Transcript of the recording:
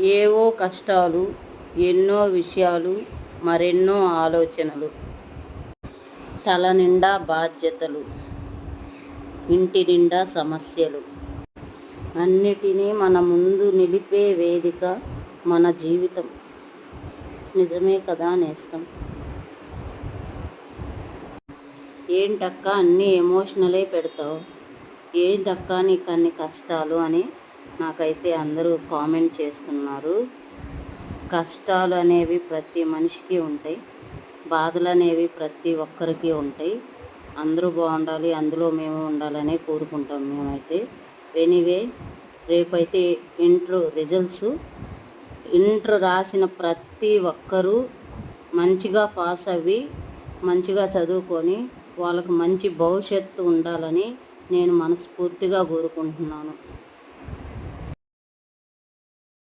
ఏవో కష్టాలు ఎన్నో విషయాలు మరెన్నో ఆలోచనలు. తల నిండా బాధ్యతలు ఇంటి నిండా సమస్యలు. అన్నిటినీ మన ముందు నిలిపే వేదిక మన జీవితం. నిజమే కదా నేస్తం? ఏంటక్క అన్నీ ఎమోషనలే పెడతావు? ఏంటక్క నీకు అన్ని కష్టాలు అని నాకైతే అందరూ కామెంట్ చేస్తున్నారు. కష్టాలు అనేవి ప్రతి మనిషికి ఉంటాయి. బాధలు అనేవి ప్రతి ఒక్కరికి ఉంటాయి. అందరూ బాగుండాలి అందులో మేము ఉండాలనే కోరుకుంటాం మేమైతే. ఎనీవే రేపైతే ఇంటర్ రిజల్ట్స్. ఇంటర్ రాసిన ప్రతి ఒక్కరూ మంచిగా పాస్ అవ్వి మంచిగా చదువుకొని వాళ్ళకు మంచి భవిష్యత్తు ఉండాలని నేను మనస్ఫూర్తిగా కోరుకుంటున్నాను.